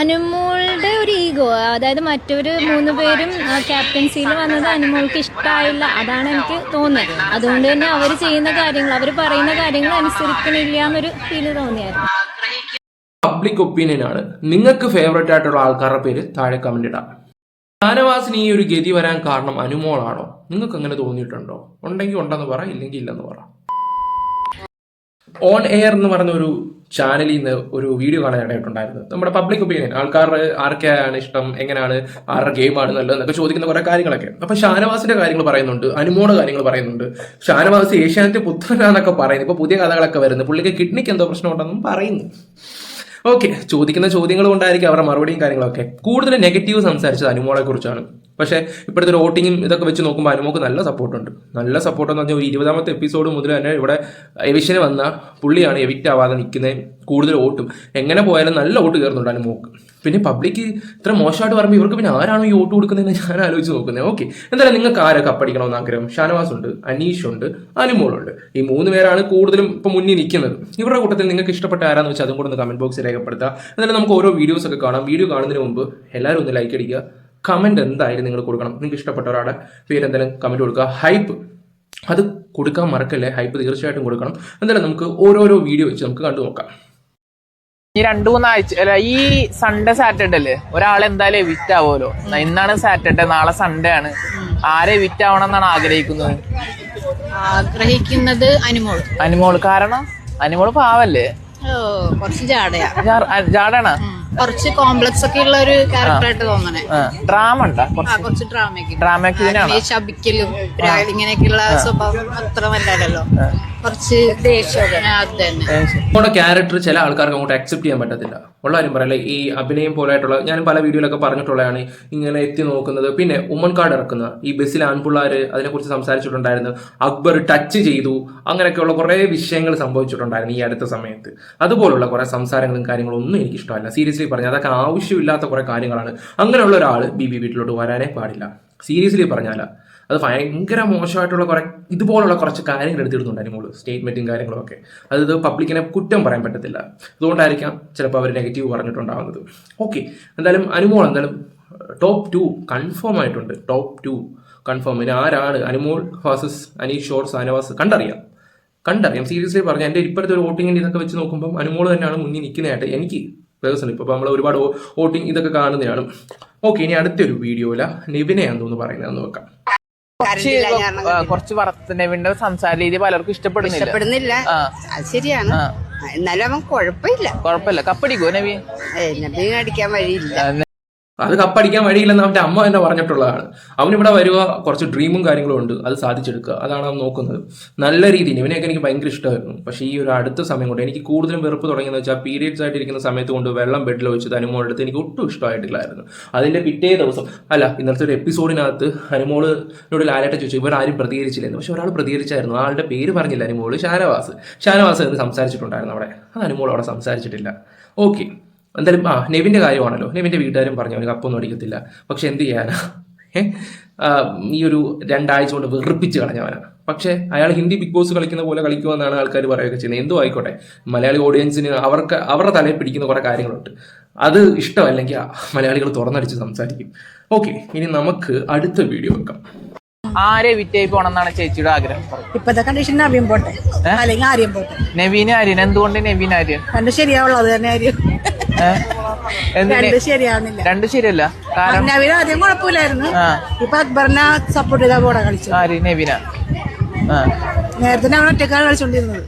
അനുമോളുടെ ഒരു ഈഗോ അതായത് മറ്റൊരു മൂന്ന് പേരും ക്യാപ്റ്റൻസിയിൽ വന്നത് അനുമോൾക്ക് ഇഷ്ടമായില്ല അതാണ് എനിക്ക് തോന്നുന്നത് അതുകൊണ്ട് തന്നെ അവർ ചെയ്യുന്ന കാര്യങ്ങൾ അവർ പറയുന്ന കാര്യങ്ങൾ അനുസരിക്കണില്ല എന്നൊരു ഫീൽ തോന്നിയായിരുന്നു. പബ്ലിക് ഒപ്പീനിയൻ ആണ്. നിങ്ങൾക്ക് ഫേവറേറ്റ് ആയിട്ടുള്ള ആൾക്കാരുടെ പേര് താഴെ കമന്റ് ഇടാം. ഷാനവാസിന് ഈ ഒരു ഗതി വരാൻ കാരണം അനുമോളാണോ? നിങ്ങൾക്ക് അങ്ങനെ തോന്നിയിട്ടുണ്ടോ? ഉണ്ടെങ്കിൽ ഉണ്ടെന്ന് പറ ഇല്ലെങ്കിൽ ഇല്ലെന്ന് പറ. ഓൺ എയർ എന്ന് പറഞ്ഞ ഒരു ചാനലിൽ നിന്ന് ഒരു വീഡിയോ കാണാനായിട്ടുണ്ടായിരുന്നു നമ്മുടെ പബ്ലിക് ഒപ്പീനിയൻ ആൾക്കാർ ആർക്കെയാണ് ഇഷ്ടം എങ്ങനെയാണ് ആരുടെ ഗെയിമാണ് നല്ലത് എന്നൊക്കെ ചോദിക്കുന്ന കുറെ കാര്യങ്ങളൊക്കെ. അപ്പൊ ഷാനവാസിന്റെ കാര്യങ്ങൾ പറയുന്നുണ്ട് അനുമോടെ കാര്യങ്ങൾ പറയുന്നുണ്ട്. ഷാനവാസ് ഏഷ്യാനെറ്റ് പുത്രനാന്നൊക്കെ പറയുന്നു. ഇപ്പൊ പുതിയ കഥകളൊക്കെ വരുന്നു. പുള്ളിക്ക് കിഡ്നിക്ക് എന്തോ പ്രശ്നം ഉണ്ടെന്നും പറയുന്നു. ഓക്കെ ചോദിക്കുന്ന ചോദ്യങ്ങൾ കൊണ്ടായിരിക്കും അവരുടെ മറുപടിയും കാര്യങ്ങളൊക്കെ. കൂടുതൽ നെഗറ്റീവ് സംസാരിച്ചത് അനുമോളെ കുറിച്ചാണ് പക്ഷേ ഇപ്പോഴത്തെ ഒരു ഇതൊക്കെ വെച്ച് നോക്കുമ്പോൾ അനുമോക്ക് നല്ല സപ്പോർട്ടുണ്ട്. നല്ല സപ്പോർട്ട് എന്ന് പറഞ്ഞാൽ ഒരു ഇരുപതാമത്തെ എപ്പിസോഡ് മുതൽ തന്നെ ഇവിടെ എവിഷന് വന്ന പുള്ളിയാണ് എവിക്റ്റ് ആവാതെ നിൽക്കുന്നത് കൂടുതൽ വോട്ടും. എങ്ങനെ പോയാലും നല്ല വോട്ട് കയറുന്നുണ്ട് അനുമോക്ക്. പിന്നെ പബ്ലിക് ഇത്ര മോശമായിട്ട് പറയുമ്പോൾ ഇവർക്ക് പിന്നെ ആരാണോ ഈ വോട്ട് കൊടുക്കുന്നതെന്ന് ഞാൻ ആലോചിച്ച് നോക്കുന്നത് ഓക്കെ എന്തായാലും നിങ്ങൾക്ക് ആരെ കപ്പടിക്കണമെന്ന് ആഗ്രഹം? ഷാനവാസ് ഉണ്ട് അനീഷ് ഉണ്ട് അനുമോളുണ്ട്. ഈ മൂന്ന് പേരാണ് കൂടുതലും ഇപ്പൊ മുന്നിൽ നിൽക്കുന്നത്. ഇവരുടെ കൂട്ടത്തിൽ നിങ്ങൾക്ക് ഇഷ്ടപ്പെട്ട ആരാന്ന് വെച്ചാൽ അതും കൂടെ ഒന്ന് കമന്റ് ബോക്സിൽ രേഖപ്പെടുത്തുക. എന്നാലും നമുക്ക് ഓരോ വീഡിയോസ് ഒക്കെ കാണാം. വീഡിയോ കാണുന്നതിന് മുമ്പ് എല്ലാവരും ഒന്ന് ലൈക്ക് അടിക്കുക. കമന്റ് എന്തായാലും നിങ്ങൾ കൊടുക്കണം. നിങ്ങൾക്ക് ഇഷ്ടപ്പെട്ട ഒരാളുടെ പേര് എന്തായാലും കമന്റ് കൊടുക്കുക. ഹൈപ്പ് അത് കൊടുക്കാൻ മറക്കല്ലേ? ഹൈപ്പ് തീർച്ചയായിട്ടും കൊടുക്കണം. എന്തായാലും നമുക്ക് ഓരോരോ വീഡിയോ വെച്ച് നമുക്ക് കണ്ടു നോക്കാം. ഈ രണ്ടു മൂന്നാഴ്ച അല്ല ഈ സൺഡേ സാറ്റർഡേ അല്ലേ? ഒരാൾ എന്തായാലും എവിറ്റ് ആവുമല്ലോ. ഇന്നാണ് സാറ്റർഡേ നാളെ സൺഡേ ആണ്. ആരെ എവിറ്റ് ആവണം എന്നാണ് ആഗ്രഹിക്കുന്നത്? ആഗ്രഹിക്കുന്നത് അനുമോൾ അനുമോൾ കാരണം അനുമോൾ പാവല്ലേ? ഓ, കുറച്ച് ജാടയാ. ജാടാണ്? കുറച്ച് കോംപ്ലക്സ് ഒക്കെ ഉള്ള ഒരു ക്യാരക്ടറായിട്ട് തോന്നണേ. ഡ്രാമ ഉണ്ടാ? കുറച്ച് കുറച്ച് ഡ്രാമയൊക്കെ ശബിക്കലും ഇങ്ങനെയൊക്കെയുള്ള സ്വഭാവം അത്ര നല്ലതല്ലോ കുറച്ച് നമ്മുടെ ക്യാരക്ടർ ചില ആൾക്കാർക്ക് അങ്ങോട്ട് അക്സെപ്റ്റ് ചെയ്യാൻ പറ്റത്തില്ല. ഉള്ള കാര്യം പറയല്ലേ ഈ അഭിനയം പോലായിട്ടുള്ള ഞാൻ പല വീഡിയോയിലൊക്കെ പറഞ്ഞിട്ടുള്ളതാണ് ഇങ്ങനെ എത്തി നോക്കുന്നത്. പിന്നെ ഉമ്മൻ കാർഡ് ഇറക്കുന്ന ഈ ബസ്സിൽ ആൺപിള്ളേർ അതിനെക്കുറിച്ച് സംസാരിച്ചിട്ടുണ്ടായിരുന്നു. അക്ബർ ടച്ച് ചെയ്തു. അങ്ങനെയൊക്കെയുള്ള കുറേ വിഷയങ്ങൾ സംഭവിച്ചിട്ടുണ്ടായിരുന്നു ഈ അടുത്ത സമയത്ത്. അതുപോലുള്ള കുറേ സംസാരങ്ങളും കാര്യങ്ങളും ഒന്നും എനിക്ക് ഇഷ്ടമല്ല സീരിയസ്ലി പറഞ്ഞു അതൊക്കെ ആവശ്യമില്ലാത്ത കുറേ കാര്യങ്ങളാണ്. അങ്ങനെയുള്ള ഒരാൾ ബി ബി വീട്ടിലോട്ട് വരാനേ പാടില്ല. സീരിയസ്ലി പറഞ്ഞാൽ അത് ഭയങ്കര മോശമായിട്ടുള്ള കുറെ ഇതുപോലുള്ള കുറച്ച് കാര്യങ്ങൾ എടുത്തിടുന്നുണ്ട് അനുമോൾ സ്റ്റേറ്റ്മെന്റും കാര്യങ്ങളും ഒക്കെ. അത് പബ്ലിക്കിനെ കുറ്റം പറയാൻ പറ്റത്തില്ല. അതുകൊണ്ടായിരിക്കാം ചിലപ്പോൾ അവർ നെഗറ്റീവ് പറഞ്ഞിട്ടുണ്ടാകുന്നത് ഓക്കെ എന്തായാലും അനുമോൾ എന്തായാലും ടോപ്പ് ടു കൺഫേം ആയിട്ടുണ്ട്. ടോപ്പ് ടു കൺഫേം ഇനി ആരാണ് അനുമോൾ വേഴ്സസ് അനീഷ് ഷോർ സാനവാസ് കണ്ടറിയാം. കണ്ടറിയാം. സീരിയസ്ലി പറഞ്ഞാൽ എന്റെ ഇപ്പോഴത്തെ ഒരു വോട്ടിങ്ങിന്റെ ഇതൊക്കെ വെച്ച് നോക്കുമ്പോൾ അനുമോൾ തന്നെയാണ് മുന്നിൽ നിൽക്കുന്നതായിട്ട് എനിക്ക് പേഴ്സണലി ഇപ്പോൾ നമ്മൾ ഒരുപാട് വോട്ടിംഗ് ഇതൊക്കെ കാണുന്നതാണ്. ഓക്കെ ഇനി അടുത്തൊരു വീഡിയോയിലാണ് നിവിനെയാണെന്ന് പറയുന്നതെന്ന് നോക്കാം. കുറച്ച് കുറച്ച് വർത്തനവിന്റെ സംസാര രീതി പലർക്കും ഇഷ്ടപ്പെടുന്നില്ല. ഇഷ്ടപ്പെടുന്നില്ല. അത് ശരിയാണ്. എന്നാലും അവൻ കുഴപ്പമില്ല. കുഴപ്പമില്ല. കപ്പടിക്കോ നബി? നബി അടിക്കാൻ വഴിയില്ല. അത് കപ്പടിക്കാൻ വഴിയില്ലെന്ന് അവന്റെ അമ്മ തന്നെ പറഞ്ഞിട്ടുള്ളതാണ് അവനിവിടെ വരിക കുറച്ച് ഡ്രീമും കാര്യങ്ങളും ഉണ്ട് അത് സാധിച്ചെടുക്കുക. അതാണ് അവൻ നോക്കുന്നത്. നല്ല രീതിയിൽ ഇവനെയൊക്കെ എനിക്ക് ഭയങ്കര ഇഷ്ടമായിരുന്നു. പക്ഷേ ഈ ഒരു അടുത്ത സമയം കൊണ്ട് എനിക്ക് കൂടുതലും വെറുപ്പ് തുടങ്ങിയെന്ന് വെച്ചാൽ പീരീഡ്സ് ആയിട്ടിരിക്കുന്ന സമയത്ത് കൊണ്ട് വെള്ളം ബെഡിൽ വെച്ച് അനുമോളുടെ അടുത്ത് എനിക്ക് ഒട്ടും ഇഷ്ടമായിട്ടില്ലായിരുന്നു. അതിന്റെ പിറ്റേ ദിവസം അല്ല ഇന്നത്തെ ഒരു എപ്പിസോഡിനകത്ത് അനുമോളിനോട് ലാലേട്ട ചോദിച്ചു ഇവർ ആരും പ്രതികരിച്ചില്ലായിരുന്നു പക്ഷെ ഒരാൾ പ്രതികരിച്ചായിരുന്നു. ആളുടെ പേര് പറഞ്ഞില്ല അനുമോൾ ഷാനവാസ്. ഷാനവാസ് എന്ന് സംസാരിച്ചിട്ടുണ്ടായിരുന്നു അവിടെ. അത് അനുമോൾ അവിടെ സംസാരിച്ചിട്ടില്ല. ഓക്കെ. എന്തായാലും ആ നെവിന്റെ കാര്യമാണല്ലോ. നെവിന്റെ വീട്ടുകാരും പറഞ്ഞു അവന് കപ്പൊന്നും അടിക്കത്തില്ല. പക്ഷെ എന്ത് ചെയ്യാനാ? ആ, ഈ ഒരു രണ്ടാഴ്ച കൊണ്ട് വെറുപ്പിച്ച് കളഞ്ഞവനാണ്. പക്ഷേ അയാൾ ഹിന്ദി ബിഗ് ബോസ് കളിക്കുന്ന പോലെ കളിക്കുമെന്നാണ് ആൾക്കാർ പറയുകയൊക്കെ ചെയ്യുന്നത്. എന്തോ ആയിക്കോട്ടെ. മലയാളി ഓഡിയൻസിന് അവർക്ക് അവരുടെ തലയിൽ പിടിക്കുന്ന കുറേ കാര്യങ്ങളുണ്ട്. അത് ഇഷ്ടമല്ലെങ്കിൽ ആ മലയാളികൾ തുറന്നടിച്ച് സംസാരിക്കും. ഓക്കെ ഇനി നമുക്ക് അടുത്ത വീഡിയോ വെക്കാം. ആരെ വിറ്റായി പോണെന്നാണ് ചേച്ചിയുടെ ആഗ്രഹം. ഇപ്പത്തെ കണ്ടീഷൻ ആര്യം പോട്ടെ. അല്ലെങ്കിൽ ആര്യം പോട്ടെ. നവീന് ആര്യൻ. എന്തുകൊണ്ട് നവീൻ ആര്യൻ? ശരിയാവുള്ളത് ശരിയാവുള്ളൂ അത് തന്നെ ആര്യം. രണ്ടും ശരിയാവുന്നില്ല. രണ്ടും ശരിയല്ല. കാരണം നവീൻ ആദ്യം കുഴപ്പമില്ലായിരുന്നു. ഇപ്പൊ അക്ബറിനെ സപ്പോർട്ട് ചെയ്താ പോടാ കളിച്ചു ആര് നവീന. ആ. നേരത്തെ ഞാൻ ഒറ്റക്കാണ് കളിച്ചോണ്ടിരുന്നത്.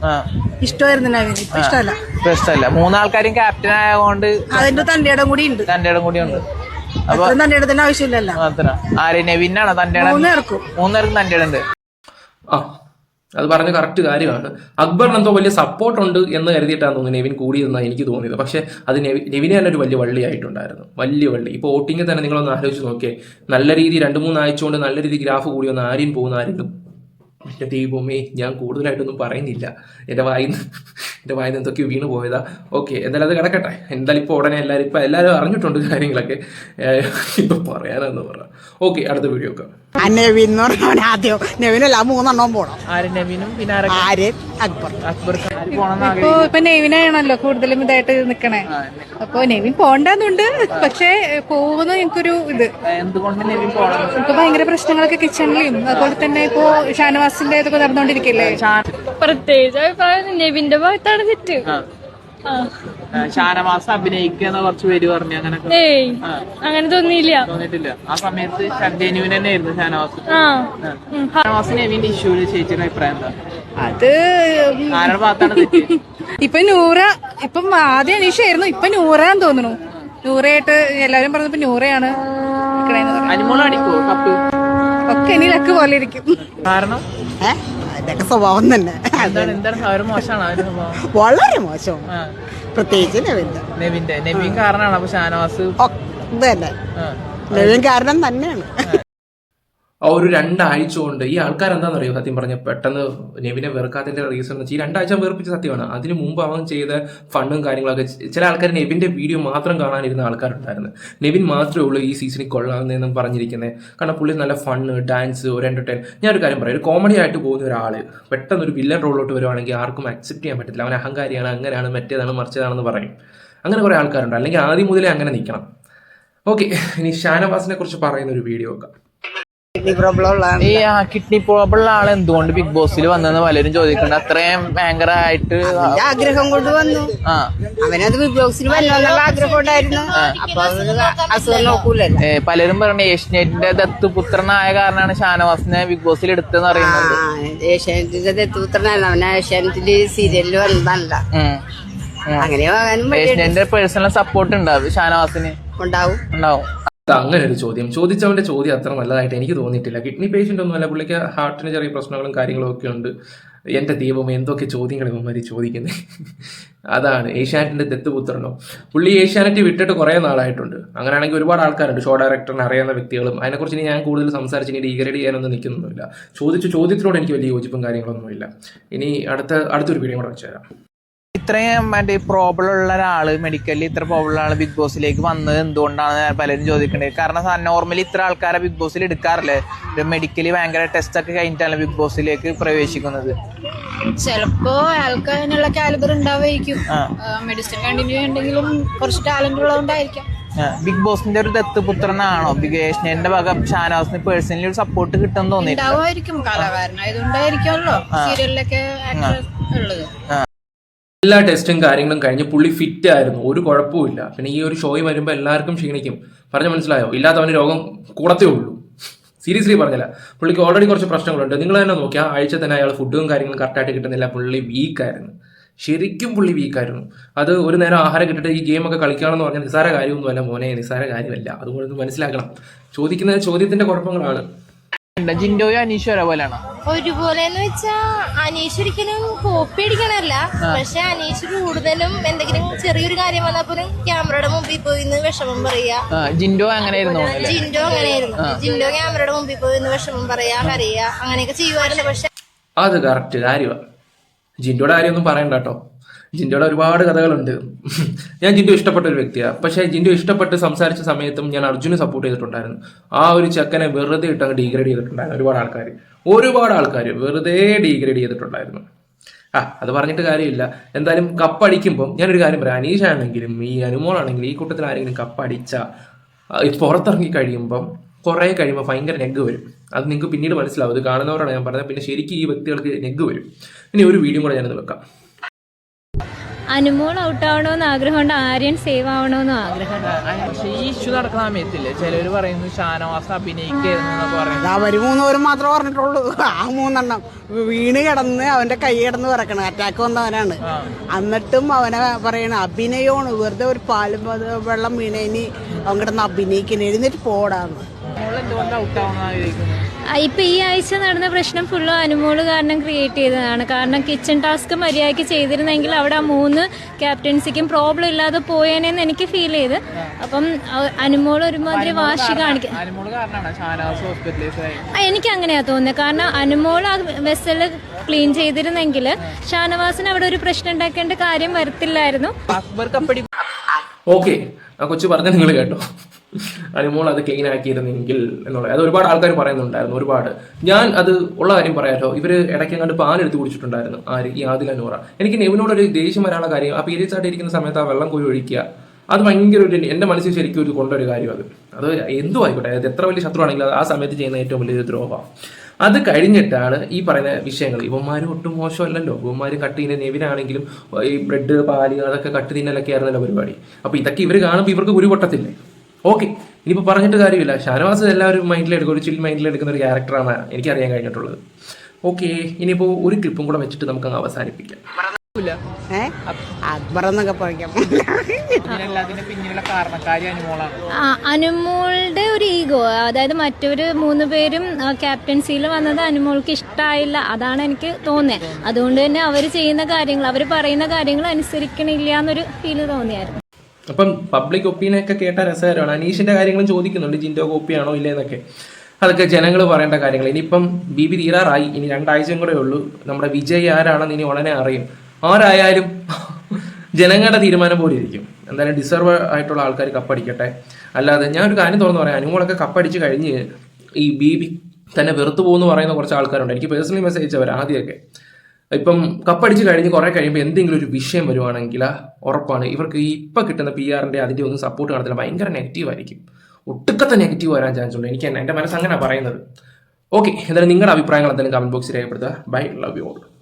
ഇഷ്ടമായിരുന്നു നവീൻ ഇപ്പൊ ഇഷ്ടമല്ല. ഇഷ്ടമല്ല. മൂന്നാൾക്കാരും ക്യാപ്റ്റൻ ആയതുകൊണ്ട് അതിന്റെ തന്റെ ഇടം കൂടി ഉണ്ട്. തന്റെ ഇടം കൂടി ഉണ്ട്. തന്റെ ഇടത്തിന്റെ ആവശ്യമില്ലല്ലോ. ആര്? നവീനാണോ തന്റെ ഇടം? മൂന്നേർക്കും മൂന്നേർക്കും തന്റെ ഇടം ഉണ്ട്. ആ. അത് പറഞ്ഞ കറക്റ്റ് കാര്യമാണ്. അക്ബറിന് എന്തോ വലിയ സപ്പോർട്ട് ഉണ്ട് എന്ന് കരുതിയിട്ടാണ് തോന്നുന്നത് നെവിൻ കൂടിയതെന്നാണ് എനിക്ക് തോന്നിയത്. പക്ഷേ അത് നെവിന് തന്നെ ഒരു വലിയ വള്ളിയായിട്ടുണ്ടായിരുന്നു. വലിയ വള്ളി. ഇപ്പോൾ വോട്ടിങ്ങിൽ തന്നെ നിങ്ങളൊന്ന് ആലോചിച്ച് നോക്കിയേ. നല്ല രീതി രണ്ട് മൂന്ന് ആഴ്ച കൊണ്ട് നല്ല രീതി ഗ്രാഫ് കൂടി വന്ന് ആരെയും പോകുന്ന ആരെങ്കിലും എന്റെ ഞാൻ കൂടുതലായിട്ടൊന്നും പറയുന്നില്ല. എന്റെ വായിന്ന് എന്റെ വായിന്ന് എന്തൊക്കെയോ വീണ് പോയതാ. ഓക്കെ എന്തായാലും അത് കിടക്കട്ടെ. എന്തായാലും ഇപ്പോൾ ഉടനെ എല്ലാവരും ഇപ്പം എല്ലാവരും അറിഞ്ഞിട്ടുണ്ട് കാര്യങ്ങളൊക്കെ. ഇപ്പം പറയാനെന്ന് പറ. ഓക്കെ അടുത്ത വീഡിയോ ഒക്കെ നെവിൻ എന്ന് പറഞ്ഞവൻ ആദ്യം. നെവിനല്ല മൂന്നെണ്ണം പോണം. ആര്? നവീനും പിന്നെ ആര്? അക്ബർ. അക്ബർ ഇപ്പൊ ഇപ്പൊ നെവിനാണല്ലോ കൂടുതലും ഇതായിട്ട് നിക്കണേ. അപ്പൊ നെവിൻ പോണ്ടെന്നുണ്ട്. പക്ഷെ പോകുന്ന എനിക്കൊരു ഇത്. ഇപ്പൊ ഭയങ്കര പ്രശ്നങ്ങളൊക്കെ കിച്ചണിലും. അതുപോലെ തന്നെ ഇപ്പൊ ഷാനവാസിന്റെ ഇതൊക്കെ നടന്നുകൊണ്ടിരിക്കല്ലേ പ്രത്യേകിച്ച് അഭിപ്രായം നെവിന്റെ ഭാഗത്താണ് തെറ്റ്. ഷാനവാസ് അഭിനയിക്കുന്ന കുറച്ച് പേര് പറഞ്ഞു അങ്ങനെ ഏയ് അങ്ങനെ തോന്നിയില്ല. തോന്നിട്ടില്ല ആ സമയത്ത് ജെന്യൂൻ തന്നെയായിരുന്നു ഷാനവാസ്. ഷാനവാസിന് എവിന്റെ ഇഷ്യൂൽ ചേച്ചിയുടെ അഭിപ്രായം എന്താ? അത് ആരുടെ ഭാഗത്താണ് തെറ്റ്? ഇപ്പൊ നൂറ ഇപ്പം ആദ്യം അനീഷായിരുന്നു ഇപ്പൊ നൂറാന്ന് തോന്നുന്നു. നൂറയായിട്ട് എല്ലാവരും പറഞ്ഞപ്പോ നൂറയാണ് അടിക്കോ കപ്പ്? ഒക്കെ ഇനി ലക്ക് പോലെ ഇരിക്കും. കാരണം? ഏ അതിന്റെയൊക്കെ സ്വഭാവം തന്നെ. വളരെ മോശമാണ് പ്രത്യേകിച്ച് നെവിന്റെ. നവീന്റെ. നവീൻ കാരണമാണ് ഷാനവാസ്? ഇത് തന്നെ. നെവിൻ കാരണം തന്നെയാണ്. ഒരു രണ്ടാഴ്ച കൊണ്ട് ഈ ആൾക്കാർ എന്താണെന്ന് എന്താണെന്നറിയോ സത്യം പറഞ്ഞ പെട്ടെന്ന് നെവിനെ വെറുക്കാത്തതിന്റെ റീസൺ വെച്ചാൽ ഈ രണ്ടാഴ്ച വെറുപ്പിച്ച സത്യമാണ്. അതിന് മുമ്പ് അവൻ ചെയ്ത ഫണ്ടും കാര്യങ്ങളൊക്കെ ചില ആൾക്കാർ നെവിന്റെ വീഡിയോ മാത്രം കാണാനിരുന്ന ആൾക്കാരുണ്ടായിരുന്നു. നെവിൻ മാത്രമേ ഉള്ളൂ ഈ സീസണിൽ കൊള്ളാമെന്നും പറഞ്ഞിരിക്കുന്നത് കാരണം പുള്ളി നല്ല ഫണ്ണ് ഡാൻസ് ഒരു എന്റർടൈൻ ഞാൻ ഒരു കാര്യം പറയാം ഒരു കോമഡി ആയിട്ട് പോകുന്ന ഒരാൾ പെട്ടെന്ന് ഒരു വില്ലൻ റോളിലോട്ട് വരുവാണെങ്കിൽ ആർക്കും അക്സെപ്റ്റ് ചെയ്യാൻ പറ്റില്ല അവൻ അഹങ്കാരിയാണ് അങ്ങനെയാണ് മറ്റേതാണ് മറിച്ചതാണെന്ന് പറയും. അങ്ങനെ കുറേ ആൾക്കാരുണ്ട്. അല്ലെങ്കിൽ ആദ്യം മുതലേ അങ്ങനെ നിൽക്കണം ഓക്കെ ഇനി ഷാനവാസിനെ കുറിച്ച് പറയുന്ന ഒരു വീഡിയോ നോക്കാം കിഡ്നി പ്രോബ്ലം ഉള്ള ഈ കിഡ്നി പ്രോബ്ലം ആൾ എന്തുകൊണ്ട് ബിഗ് ബോസിൽ വന്നെന്ന് പലരും ചോദിക്കുന്നുണ്ട്. അത്രയും ഭയങ്കരമായിട്ട് അവന്റെ ആഗ്രഹം കൊണ്ട് വന്നു. ആ. അവനത് ബിഗ് ബോസിൽ വന്നോന്നുള്ള ആഗ്രഹം ഉണ്ടായിരുന്നു. അപ്പൊ അവന് അസുഖം നോക്കൂലല്ലോ. ഏ, പലരും പറഞ്ഞു ഏഷ്യനെറ്റിന്റെ ദത്തുപുത്രനായ കാരണമാണ് ഷാനവാസിനെ ബിഗ് ബോസിൽ എടുത്തെന്ന് പറയുന്നത്. ആ ഏഷ്യാനെറ്റിന്റെ ദത്തുപുത്രനായിരുന്നു അവൻ ഏഷ്യാനെറ്റിൽ സീരിയലിൽ വന്നതല്ല. ഉം. ഉം. അങ്ങനെ ഏഷ്യനെറ്റിന്റെ പേഴ്സണൽ സപ്പോർട്ട് ഉണ്ടാവും ഷാനവാസിന്. ഉണ്ടാവും. ഉണ്ടാവും. അങ്ങനെ ഒരു ചോദ്യം. ചോദിച്ചവന്റെ ചോദ്യം അത്ര നല്ലതായിട്ട് എനിക്ക് തോന്നിയിട്ടില്ല. കിഡ്നി പേഷ്യന്റ് ഒന്നും അല്ല പുള്ളിക്ക് ഹാർട്ടിന് ചെറിയ പ്രശ്നങ്ങളും കാര്യങ്ങളും ഒക്കെ ഉണ്ട്. എന്റെ ദൈവം എന്തൊക്കെ ചോദ്യങ്ങൾ ഇവന്മാര് ചോദിക്കുന്നത് അതാണ് ഏഷ്യാനെറ്റിന്റെ ദത്തുപുത്രനോ. പുള്ളി ഏഷ്യാനെറ്റ് വിട്ടിട്ട് കുറേ നാളായിട്ടുണ്ട്. അങ്ങനെയാണെങ്കിൽ ഒരുപാട് ആൾക്കാരുണ്ട്. ഷോ ഡയറക്ടറിനെ അറിയാവുന്ന വ്യക്തികളും. അതിനെക്കുറിച്ച് ഇനി ഞാൻ കൂടുതൽ സംസാരിച്ച് ഇനി ഡീഗ്രേഡ് ചെയ്യാനൊന്നും നിൽക്കുന്നൊന്നുമില്ല. ചോദിച്ച ചോദ്യത്തിനോട് എനിക്ക് വലിയ യോജിപ്പും കാര്യങ്ങളൊന്നുമില്ല. ഇനി അടുത്ത അടുത്തൊരു വീഡിയോ കൂടെ വെച്ച് തരാം. ഇത്രയും മറ്റേ പ്രോബ്ലം ഉള്ള ഒരാൾ മെഡിക്കലിൽ ഇത്ര പ്രോബ്ലം ഉള്ള ആൾ ബിഗ് ബോസിലേക്ക് വന്നത് എന്തുകൊണ്ടാണ് പലരും ചോദിക്കേണ്ടത് കാരണം നോർമലി ഇത്ര ആൾക്കാരെ ബിഗ് ബോസിൽ എടുക്കാറില്ലേ? മെഡിക്കലി ഭയങ്കര ടെസ്റ്റ് ഒക്കെ കഴിഞ്ഞിട്ടാണ് ബിഗ് ബോസിലേക്ക് പ്രവേശിക്കുന്നത്. ചിലപ്പോ അയാൾക്ക് അതിനുള്ള കാലിബർ ഉണ്ടാവായിരിക്കും. മെഡിസിൻ കണ്ടിന്യൂ ഉണ്ടെങ്കിലും കുറച്ച് ടാലന്റ് ഉള്ളതുകൊണ്ടായിരിക്കാം. ബിഗ് ബോസിന്റെ ഒരു ദത്തുപുത്രനാണോ? ബിഗ് ഏഷ്യന്റെ ഭാഗം ഷാനവാസിന് പേഴ്സണലി ഒരു സപ്പോർട്ട് കിട്ടുമെന്ന് തോന്നിയില്ല ഉണ്ടാവുമായിരിക്കും. കലാകാരനായതുകൊണ്ടായിരിക്കുമല്ലോ സീരിയലിലൊക്കെ ഉള്ളത്. ഉള്ളത് എല്ലാ ടെസ്റ്റും കാര്യങ്ങളും കഴിഞ്ഞ് പുള്ളി ഫിറ്റ് ആയിരുന്നു. ഒരു കുഴപ്പമില്ല പിന്നെ ഈ ഒരു ഷോയിൽ വരുമ്പോൾ എല്ലാവർക്കും ക്ഷീണിക്കും. പറഞ്ഞു മനസ്സിലായോ? ഇല്ലാത്തവന് രോഗം കൂടത്തേ ഉള്ളൂ. സീരിയസ്ലി പറഞ്ഞില്ല. പുള്ളിക്ക് ഓൾറെഡി കുറച്ച് പ്രശ്നങ്ങളുണ്ട്. നിങ്ങൾ തന്നെ നോക്കി ആ ആഴ്ച തന്നെ അയാൾ ഫുഡും കാര്യങ്ങളും കറക്റ്റായിട്ട് കിട്ടുന്നില്ല. പുള്ളി വീക്കായിരുന്നു ശരിക്കും പുള്ളി വീക്കായിരുന്നു അത് ഒരു നേരം ആഹാരം കിട്ടിട്ട് ഈ ഗെയിമൊക്കെ കളിക്കുകയാണെന്ന് പറഞ്ഞാൽ നിസ്സാര കാര്യമൊന്നുമല്ല മോനെ നിസ്സാര കാര്യമല്ല. അതുകൊണ്ട് മനസ്സിലാക്കണം. ചോദിക്കുന്ന ചോദ്യത്തിന്റെ കുഴപ്പങ്ങളാണ്. ജിൻഡോയോ അനീഷോ പോലെയാണോ ഒരുപോലെ എന്ന് വെച്ചാ അനീഷ് ഒരിക്കലും കോപ്പി അടിക്കണല്ല പക്ഷെ അനീഷ് കൂടുതലും എന്തെങ്കിലും ചെറിയൊരു കാര്യം വന്നാൽ പോലും ക്യാമറയുടെ മുമ്പിൽ പോയി നിന്ന് വിഷമം പറയാ. ജിൻഡോ അങ്ങനെയായിരുന്നു ജിൻഡോ അങ്ങനെയായിരുന്നു. ജിൻഡോ ക്യാമറയുടെ മുമ്പിൽ പോയി നിന്ന് വിഷമം പറയാ കരയാ അങ്ങനെയൊക്കെ ചെയ്യുമായിരുന്നു. പക്ഷെ അത് കറക്റ്റ് കാര്യമാണ് ജിൻഡോയുടെ കാര്യമൊന്നും പറയണ്ട കേട്ടോ. ജിൻഡോയുടെ ഒരുപാട് കഥകളുണ്ട്. ഞാൻ ജിൻഡു ഇഷ്ടപ്പെട്ട ഒരു വ്യക്തിയാണ് പക്ഷേ ജിൻഡു ഇഷ്ടപ്പെട്ട് സംസാരിച്ച സമയത്തും ഞാൻ അർജുനെ സപ്പോർട്ട് ചെയ്തിട്ടുണ്ടായിരുന്നു. ആ ഒരു ചെക്കനെ വെറുതെ ഇട്ട് അങ്ങ് ഡീഗ്രേഡ് ചെയ്തിട്ടുണ്ടായിരുന്നു ഒരുപാട് ആൾക്കാർ ഒരുപാട് ആൾക്കാർ വെറുതെ ഡീഗ്രേഡ് ചെയ്തിട്ടുണ്ടായിരുന്നു. ആ അത് പറഞ്ഞിട്ട് കാര്യമില്ല. എന്തായാലും കപ്പടിക്കുമ്പം ഞാനൊരു കാര്യം പറയാം. അനീഷ് ആണെങ്കിലും ഈ അനുമോളാണെങ്കിലും ഈ കൂട്ടത്തിൽ ആരെങ്കിലും കപ്പടിച്ച പുറത്തിറങ്ങി കഴിയുമ്പം കുറേ കഴിയുമ്പോൾ ഭയങ്കര നെഗ് വരും. അത് നിങ്ങൾക്ക് പിന്നീട് മനസ്സിലാവും. അത് കാണുന്നവരാണ് ഞാൻ പറഞ്ഞത്. പിന്നെ ശരിക്കും ഈ വ്യക്തികൾക്ക് നെഗ് വരും. ഇനി ഒരു വീഡിയോ കൂടെ ഞാനത് വെക്കാം. അനുമോൾ ഔട്ട് ആവണമെന്ന് ആഗ്രഹമുണ്ട്. ആര്യൻ സേവ് ആവണമെന്നും ആഗ്രഹമുണ്ട് പക്ഷെ ഈ ഇഷ്യൂ നടക്കുന്ന സമയത്തില്ലേ ചിലര് പറയുന്നു ഷാനവാസ് അഭിനയിക്കായിരുന്നു എന്നൊക്കെ പറയുന്നത് അത് അവർ മൂന്നുപേരും മാത്രമേ പറഞ്ഞിട്ടുള്ളൂ. ആ മൂന്നെണ്ണം വീണ് കിടന്ന് അവന്റെ കൈ കിടന്ന് പറക്കണം അറ്റാക്ക് വന്നവനാണ്. എന്നിട്ടും അവനെ പറയണ അഭിനയമാണ് വെറുതെ ഒരു പാലും വെള്ളം വീണേനി അവൻ കിടന്ന് അഭിനയിക്കണ. എഴുന്നേറ്റ് പോടാന്ന്. ഇപ്പൊ ഈ ആഴ്ച നടന്ന പ്രശ്നം ഫുള്ള് അനുമോൾ കാരണം ക്രിയേറ്റ് ചെയ്തതാണ്. കാരണം കിച്ചൺ ടാസ്ക് മര്യാദയ്ക്ക് ചെയ്തിരുന്നെങ്കിൽ അവിടെ ആ മൂന്ന് ക്യാപ്റ്റൻസിക്കും പ്രോബ്ലം ഇല്ലാതെ പോയേനെന്ന് എനിക്ക് ഫീൽ ചെയ്ത്. അപ്പം അനുമോൾ അനുമോൾ ഒരുമാതിരി വാശി കാണിക്കും അനുമോൾ കാരണമാണ് ഷാനവാസ് ഹോസ്പിറ്റലൈസ് ആയി? എനിക്ക് അങ്ങനെയാ തോന്നുന്നത് കാരണം അനുമോൾ ആ വെസൽ ക്ലീൻ ചെയ്തിരുന്നെങ്കിൽ ഷാനവാസിന് അവിടെ ഒരു പ്രശ്നം ഉണ്ടാക്കേണ്ട കാര്യം വരത്തില്ലായിരുന്നു. ഓക്കെ ആ കൊച്ചു പറഞ്ഞ നിങ്ങൾ കേട്ടോ. അനുമോൾ അത് ക്ലീൻ ആക്കിയിരുന്നെങ്കിൽ എന്നുള്ളത് അത് ഒരുപാട് ആൾക്കാർ പറയുന്നുണ്ടായിരുന്നു ഒരുപാട്. ഞാൻ അത് ഉള്ള കാര്യം പറയാലോ. ഇവർ ഇടയ്ക്ക് അങ്ങോട്ട് പാൽ എടുത്ത് കുടിച്ചിട്ടുണ്ടായിരുന്നു ആര്? ഈ ആദില നൂറ. എനിക്ക് നെവിനോടൊരു ദേഷ്യം വരാനുള്ള കാര്യം ആ പീരിയഡ്സ് ആയിട്ട് ഇരിക്കുന്ന സമയത്ത് ആ വെള്ളം കോരി ഒഴിക്കുക. അത് ഭയങ്കര ഒരു എന്റെ മനസ്സിൽ ശരിക്കും ഒരു കൊണ്ടൊരു കാര്യം അത്. അത് എന്തു ആയിക്കോട്ടെ അത് എത്ര വലിയ ശത്രു ആണെങ്കിലും ആ സമയത്ത് ചെയ്യുന്ന ഏറ്റവും വലിയൊരു ദ്രോഹമാണ് അത് കഴിഞ്ഞിട്ടാണ് ഈ പറയുന്ന വിഷയങ്ങൾ. ഇവന്മാരും ഒട്ടും മോശമല്ലല്ലോ. ഇവന്മാർ കട്ട് ചെയ്യുന്ന നെവിനാണെങ്കിലും ഈ ബ്രെഡ് പാൽ അതൊക്കെ കട്ട് തിന്നലൊക്കെ ആയിരുന്നല്ലോ പരിപാടി. അപ്പോൾ ഇതൊക്കെ ഇവർ കാണുമ്പോൾ ഇവർക്ക് കുരു പൊട്ടത്തില്ലേ ഓക്കെ ഇനിയിപ്പോൾ പറഞ്ഞിട്ട് കാര്യമില്ല. ഷാനവാസ് എല്ലാവരും മൈൻഡിലെടുക്കും ഒരു ചിൽ മൈൻഡിലെടുക്കുന്ന ഒരു ക്യാരക്ടറാണ് എനിക്കറിയാൻ കഴിഞ്ഞിട്ടുള്ളത്. ഓക്കെ ഇനിയിപ്പോൾ ഒരു ക്ലിപ്പും കൂടെ വെച്ചിട്ട് നമുക്ക് അങ്ങ് അവസാനിപ്പിക്കാം അനുമോളുടെ ഒരു ഈഗോ അതായത് മറ്റൊരു മൂന്ന് പേരും ക്യാപ്റ്റൻസിയിൽ വന്നത് അനുമോൾക്ക് ഇഷ്ടമായില്ല അതാണ് എനിക്ക് തോന്നിയത് അതുകൊണ്ട് തന്നെ അവർ ചെയ്യുന്ന കാര്യങ്ങൾ അവർ പറയുന്ന കാര്യങ്ങൾ അനുസരിക്കണില്ല എന്നൊരു ഫീൽ തോന്നിയായിരുന്നു. അപ്പം പബ്ലിക് ഒപ്പീനിയൻ ഒക്കെ കേട്ട രസകരമാണ്. അനീഷിന്റെ കാര്യങ്ങളും ചോദിക്കുന്നുണ്ട് ജിൻഡോ കോപ്പിയാണോ ഇല്ലേന്നൊക്കെ. അതൊക്കെ ജനങ്ങൾ പറയേണ്ട കാര്യങ്ങൾ ഇനിയിപ്പം ബി ബി തീരാറായി. ഇനി രണ്ടാഴ്ചയും കൂടെ ഉള്ളൂ. നമ്മുടെ വിജയ് ആരാണെന്ന് ഇനി ഉടനെ അറിയും. ആരായാലും ജനങ്ങളുടെ തീരുമാനം പോലെ ഇരിക്കും. എന്തായാലും ഡിസർവ് ആയിട്ടുള്ള ആൾക്കാർ കപ്പടിക്കട്ടെ. അല്ലാതെ ഞാൻ ഒരു കാര്യം തുറന്നു പറയാം. അനുമോളൊക്കെ കപ്പടിച്ച് കഴിഞ്ഞ് ഈ ബി ബി തന്നെ വെറുത്തു പോകുന്നു പറയുന്ന കുറച്ച് ആൾക്കാരുണ്ട്. എനിക്ക് പേഴ്സണലി മെസ്സേജ് അവർ ആദ്യമൊക്കെ. ഇപ്പം കപ്പടിച്ച് കഴിഞ്ഞ് കുറെ കഴിയുമ്പോൾ എന്തെങ്കിലും ഒരു വിഷയം വരുവാണെങ്കിൽ ഉറപ്പാണ്. ഇവർക്ക് ഇപ്പം കിട്ടുന്ന പി ആറിന്റെ അതിന്റെ ഒന്നും സപ്പോർട്ട് കാണത്തില്ല. ഭയങ്കര നെഗറ്റീവ് ആയിരിക്കും. ഒട്ടുക്കത്തെ നെഗറ്റീവ് വരാൻ ചാൻസ് ഉണ്ട്. എനിക്ക് എന്റെ മനസ്സ് അങ്ങനെ പറയുന്നത്. ഓക്കെ എന്തായാലും നിങ്ങളുടെ അഭിപ്രായങ്ങൾ എന്തായാലും കമന്റ് ബോക്സിൽ രേഖപ്പെടുത്തുക. Bye love you all